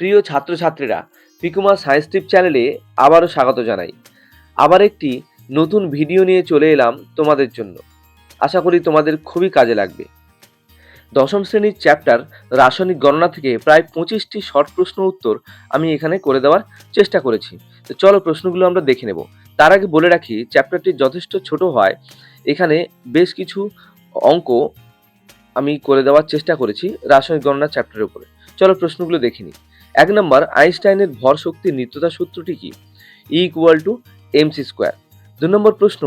প্রিয় ছাত্রছাত্রীরা, পিকুমা সায়েন্স টিপ চ্যানেলে আবারও স্বাগত জানাই। আবার একটি নতুন ভিডিও নিয়ে চলে এলাম তোমাদের জন্য। আশা করি তোমাদের খুবই কাজে লাগবে। দশম শ্রেণির চ্যাপ্টার রাসায়নিক গণনা থেকে প্রায় পঁচিশটি শর্ট প্রশ্ন উত্তর আমি এখানে করে দেওয়ার চেষ্টা করেছি। তো চলো প্রশ্নগুলো আমরা দেখে নেব। তার আগে বলে রাখি, চ্যাপ্টারটি যথেষ্ট ছোট হয়। এখানে বেশ কিছু অঙ্ক আমি করে দেওয়ার চেষ্টা করেছি রাসায়নিক গণনা চ্যাপ্টারের উপরে। চলো প্রশ্নগুলো দেখে নিই। এক নম্বর, আইনস্টাইনের ভর শক্তির নিত্যতা সূত্রটি কি? E equal to MC square দু নম্বর প্রশ্ন,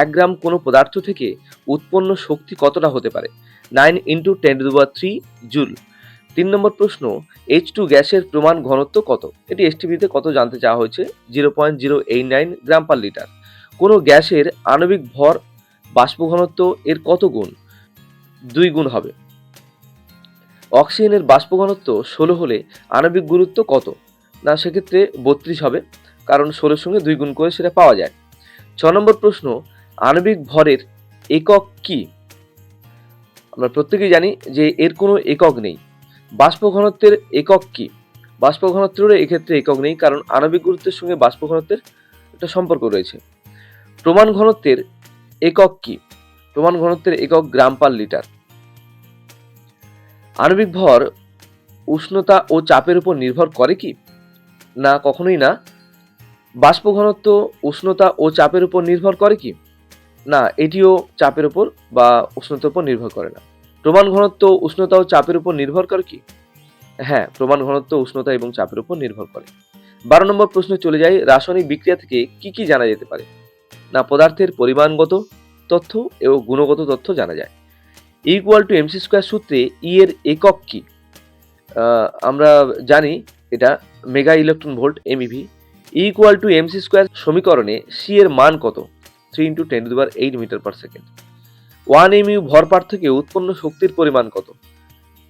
এক গ্রাম কোনো পদার্থ থেকে উৎপন্ন শক্তি কতটা হতে পারে? Nine into ten to three joule তিন নম্বর প্রশ্ন এইচ টু গ্যাসের প্রমাণ ঘনত্ব কত? এটি এসটিভিতে কত জানতে চাওয়া হয়েছে? Zero point zero eight nine gram per litre কোনো গ্যাসের আণবিক ভর বাষ্প ঘনত্ব এর কত গুণ? দুই গুণ হবে। অক্সিজেনের বাষ্প ঘনত্ব ষোলো হলে আণবিক গুরুত্ব কত? না, সেক্ষেত্রে বত্রিশ হবে, কারণ ষোলোর সঙ্গে দুই গুণ করে সেটা পাওয়া যায়। ছ নম্বর প্রশ্ন, আণবিক ভরের একক কি? আমরা প্রত্যেকেই জানি যে এর কোনো একক নেই। বাষ্প ঘনত্বের একক কি? বাষ্প ঘনত্বেরও এক্ষেত্রে একক নেই, কারণ আণবিক গুরুত্বের সঙ্গে বাষ্প ঘনত্বের একটা সম্পর্ক রয়েছে। প্রমাণ ঘনত্বের একক কি? প্রমাণ ঘনত্বের একক গ্রাম পার লিটার। আণবিক ভর উষ্ণতা ও চাপের উপর নির্ভর করে কি? না, কখনোই না। বাষ্প ঘনত্ব উষ্ণতা ও চাপের উপর নির্ভর করে কি? না, এটিও চাপের উপর বা উষ্ণতার উপর নির্ভর করে না। প্রমাণ ঘনত্ব, উষ্ণতা ও চাপের উপর নির্ভর করে কি? হ্যাঁ প্রমাণ ঘনত্ব, উষ্ণতা এবং চাপের উপর নির্ভর করে। বারো নম্বর প্রশ্নে চলে যাই, রাসায়নিক বিক্রিয়া থেকে কি কি জানা যেতে পারে? না, পদার্থের পরিমাণগত তথ্য এবং গুণগত তথ্য জানা যায়। ইকুয়াল টু এমসি স্কোয়ার সূত্রে ই এর একক কি? আমরা জানি এটা mega electron volt MeV equal to MC square সমীকরণে সি এর মান কত? Three into ten to eight metre per second one MU ভর পার্থক্যে উৎপন্ন শক্তির পরিমাণ কত?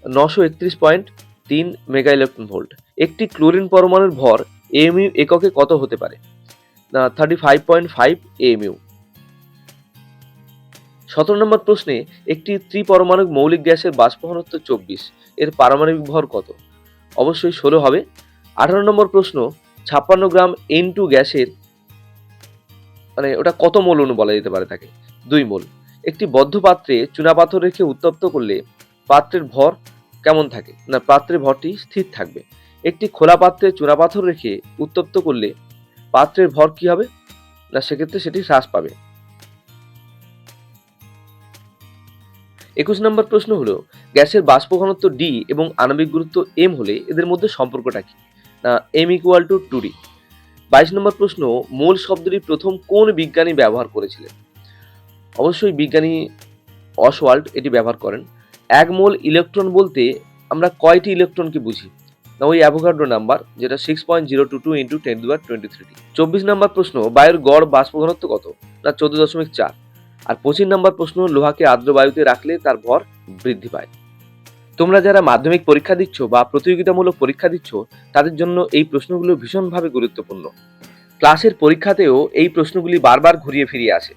নশো একত্রিশ পয়েন্ট তিন মেগা ইলেকট্রন ভোল্ট একটি ক্লোরিন পরমাণুর ভর এমইউ এককে কত হতে পারে? Thirty five point five MU সতেরো নম্বর প্রশ্নে একটি ত্রিপরমাণবিক মৌলিক গ্যাসের বাষ্প ঘনত্ব চব্বিশ, এর পারমাণবিক ভর কত? অবশ্যই ষোলো হবে। আঠারো নম্বর প্রশ্ন, ছাপ্পান্ন গ্রাম এন টু গ্যাসের মানে ওটা কত মোল অণু বলা যেতে পারে তাকে? দুই মোল। একটি বদ্ধ পাত্রে চুনাপাথর রেখে উত্তপ্ত করলে পাত্রের ভর কেমন থাকে? না, পাত্রের ভরটি স্থির থাকবে। একটি খোলা পাত্রে চুনাপাথর রেখে উত্তপ্ত করলে পাত্রের ভর কি হবে? না, সেক্ষেত্রে সেটি হ্রাস পাবে। একুশ নম্বর প্রশ্ন হলো, গ্যাসের বাষ্প ঘনত্ব ডি এবং আণবিক গুরুত্ব এম হলে এদের মধ্যে সম্পর্কটা কি? না M equal to two D বাইশ নম্বর প্রশ্ন, মোল শব্দটি প্রথম কোন বিজ্ঞানী ব্যবহার করেছিলেন? অবশ্যই বিজ্ঞানী অসওয়াল্ড এটি ব্যবহার করেন। এক মোল ইলেকট্রন বলতে আমরা কয়টি ইলেকট্রনকে বুঝি? না, ওই অ্যাভোগাড্রো নাম্বার, যেটা six point zero two two into ten twenty three চব্বিশ নম্বর প্রশ্ন, বায়ুর গড় বাষ্প ঘনত্ব কত? না, চোদ্দ দশমিক চার। আর পঁচিশ নম্বর প্রশ্ন, লোহাকে আর্দ্র বায়ুতে রাখলে তার ভর বৃদ্ধি পায়। তোমরা যারা মাধ্যমিক পরীক্ষা দিচ্ছ বা প্রতিযোগিতামূলক পরীক্ষা দিচ্ছ, তাদের জন্য এই প্রশ্নগুলো ভীষণভাবে গুরুত্বপূর্ণ। ক্লাসের পরীক্ষাতেও এই প্রশ্নগুলি বারবার ঘুরিয়ে ফিরিয়ে আসে।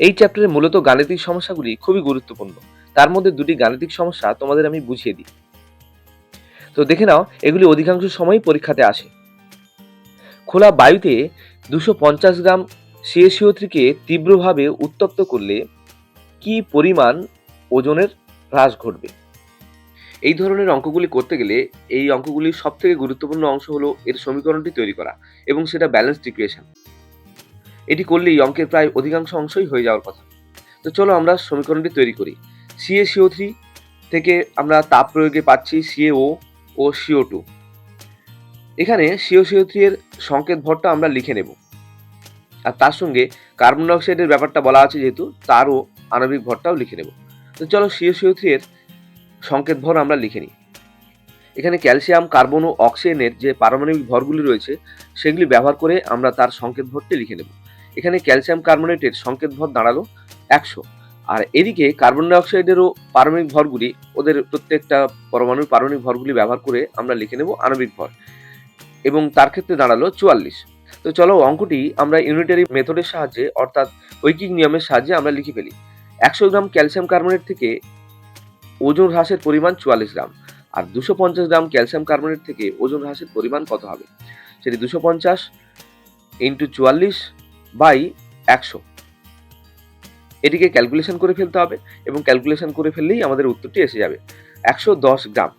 এই চ্যাপ্টারে মূলত গাণিতিক সমস্যাগুলি খুবই গুরুত্বপূর্ণ। তার মধ্যে দুটি গাণিতিক সমস্যা তোমাদের আমি বুঝিয়ে দিই। তো দেখে নাও, এগুলি অধিকাংশ সময়ই পরীক্ষাতে আসে। খোলা বায়ুতে দুশো পঞ্চাশ গ্রাম সিএসিও থ্রিকে তীব্রভাবে উত্তপ্ত করলে কি পরিমাণ ওজনের হ্রাস ঘটবে? এই ধরনের অঙ্কগুলি করতে গেলে এই অঙ্কগুলির সব থেকে গুরুত্বপূর্ণ অংশ হলো এর সমীকরণটি তৈরি করা এবং সেটা ব্যালেন্সড ইকুয়েশন এটি করলেই অঙ্কের প্রায় অধিকাংশ অংশই হয়ে যাওয়ার কথা। তো চলো আমরা সমীকরণটি তৈরি করি। সিএসিও থ্রি থেকে আমরা তাপ প্রয়োগে পাচ্ছি সিএও ও সিও টু এখানে সিও সিও থ্রি এর সংকেত ভরটা আমরা লিখে নেব। আর তার সঙ্গে কার্বন ডাইঅক্সাইডের ব্যাপারটা বলা আছে যেহেতু, তারও আণবিক ভরটাও লিখে নেব। তো চলো সিও সিও থ্রি এর সংকেত ভর আমরা লিখে নিই। এখানে ক্যালসিয়াম, কার্বন ও অক্সিজেনের যে পারমাণবিক ভরগুলি রয়েছে, সেগুলি ব্যবহার করে আমরা তার সংকেত ভরটি লিখে নেব। এখানে ক্যালসিয়াম কার্বনেটের সংকেত ভর দাঁড়াল একশো। আর এদিকে কার্বন ডাইঅক্সাইডেরও পারমাণবিক ভরগুলি, ওদের প্রত্যেকটা পরমাণুর পারমাণবিক ভরগুলি ব্যবহার করে আমরা লিখে নেব আণবিক ভর। এবং তার ক্ষেত্রে দাঁড়াল চুয়াল্লিশ। তো চলো অঙ্কটি আমরা ইউনিটারি মেথডের সাহায্যে, অর্থাৎ ঐকিক নিয়মের সাহায্যে আমরা লিখে ফেলি। একশো গ্রাম ক্যালসিয়াম কার্বনেট থেকে ওজন হ্রাসের পরিমাণ চুয়াল্লিশ গ্রাম, আর দুশো পঞ্চাশ গ্রাম ক্যালসিয়াম কার্বনেট থেকে ওজন হ্রাসের পরিমাণ কত হবে? সেটি দুশো পঞ্চাশ ইন্টু চুয়াল্লিশ বাই একশো। এটিকে ক্যালকুলেশন করে ফেলতে হবে এবং ক্যালকুলেশন করে ফেললেই আমাদের উত্তরটি এসে যাবে। একশো দশ গ্রাম।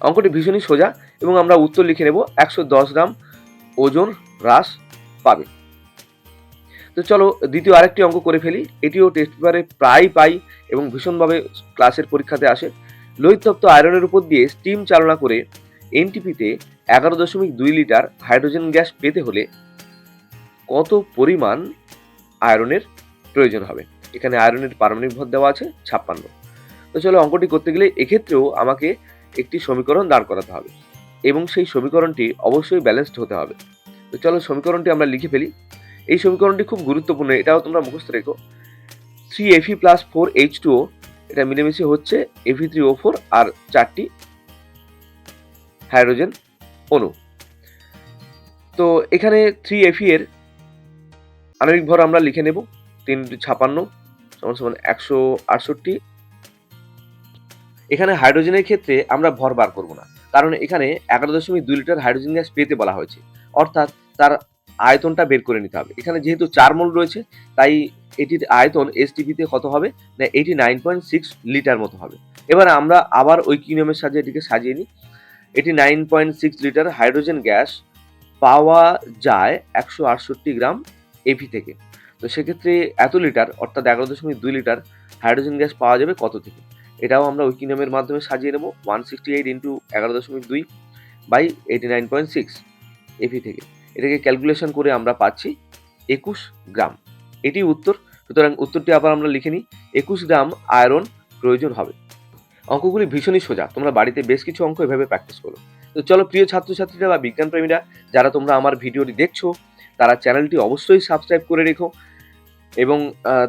অঙ্কটি ভীষণই সোজা। এবং আমরা উত্তর লিখে নেব একশো দশ গ্রাম ওজন হ্রাস পাবে। তো চলো দ্বিতীয় আরেকটি অঙ্ক করে ফেলি। এটিও টেস্ট পেপারে প্রায় পাই এবং ভীষণভাবে ক্লাসের পরীক্ষাতে আসে। লোহিতপ্ত আয়রনের উপর দিয়ে স্টিম চালনা করে এনটিপিতে এগারো দশমিক দুই লিটার হাইড্রোজেন গ্যাস পেতে হলে কত পরিমাণ আয়রনের প্রয়োজন হবে? এখানে আয়রনের পারমাণবিক ভর দেওয়া আছে ছাপ্পান্ন। তো চলো অঙ্কটি করতে গেলে এক্ষেত্রেও আমাকে একটি সমীকরণ দাঁড় করাতে হবে। এবং সেই সমীকরণটি অবশ্যই ব্যালেন্সড হতে হবে। তো চলো সমীকরণটি আমরা লিখে ফেলি। এই সমীকরণটি খুব গুরুত্বপূর্ণ, এটাও তোমরা মুখস্থ রেখো। Three Fe plus four H two O এটা মিলেমিশে হচ্ছে এফি থ্রি ও ফোর আর চারটি হাইড্রোজেন অণু। তো এখানে থ্রি এফি এর আণবিক ভর আমরা লিখে নেব তিন ছাপান্ন সমান সমান একশো আটষট্টি। এখানে হাইড্রোজেনের ক্ষেত্রে আমরা ভর বার করব না। কারণ এখানে এগারো দশমিক দুই লিটার হাইড্রোজেন গ্যাস পেতে বলা হয়েছে। অর্থাৎ তার আয়তনটা বের করে নিতে হবে। এখানে যেহেতু চার মোল রয়েছে, তাই এটির আয়তন এসটিপিতে কত হবে? না eighty nine point six litre মতো হবে। এবার আমরা আবার ওই কি নিয়মের সাহায্যে এটিকে সাজিয়ে নিই। Eighty nine point six litre hydrogen gas পাওয়া যায় একশো আটষট্টি গ্রাম এভি থেকে। তো সেক্ষেত্রে এত লিটার, অর্থাৎ এগারো দশমিক দুই লিটার হাইড্রোজেন গ্যাস পাওয়া যাবে কত থেকে? এটাও আমরা উইকি নিয়মের মাধ্যমে সাজিয়ে নেব ওয়ান সিক্সটি এইট ইন্টু এগারো দশমিক দুই by eighty nine point six AV থেকে। এটাকে ক্যালকুলেশন করে আমরা পাচ্ছি একুশ গ্রাম। এটি উত্তর, সুতরাং উত্তরটি আবার আমরা লিখে নিই, একুশ গ্রাম আয়রন প্রয়োজন হবে। অঙ্কগুলি ভীষণই সোজা, তোমরা বাড়িতে বেশ কিছু অঙ্ক এভাবে প্র্যাকটিস করো। তো চলো প্রিয় ছাত্রছাত্রীরা বা বিজ্ঞানপ্রেমীরা, যারা তোমরা আমার ভিডিওটি দেখছ, তারা চ্যানেলটি অবশ্যই সাবস্ক্রাইব করে রেখো এবং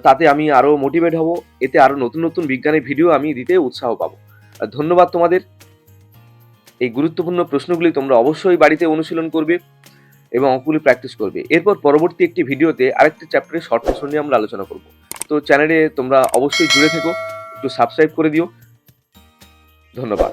তাতে আমি আরও মোটিভেট হব। এতে আরও নতুন নতুন বিজ্ঞানের ভিডিও আমি দিতে উৎসাহ পাবো। ধন্যবাদ তোমাদের। এই গুরুত্বপূর্ণ প্রশ্নগুলি তোমরা অবশ্যই বাড়িতে অনুশীলন করবে এবং অঙ্কগুলি প্র্যাকটিস করবে। এরপর পরবর্তী একটি ভিডিওতে আরেকটি চ্যাপ্টারের শর্ট প্রশ্ন নিয়ে আমরা আলোচনা করব। তো চ্যানেলে তোমরা অবশ্যই জুড়ে থেকো। একটু সাবস্ক্রাইব করে দিও। ধন্যবাদ।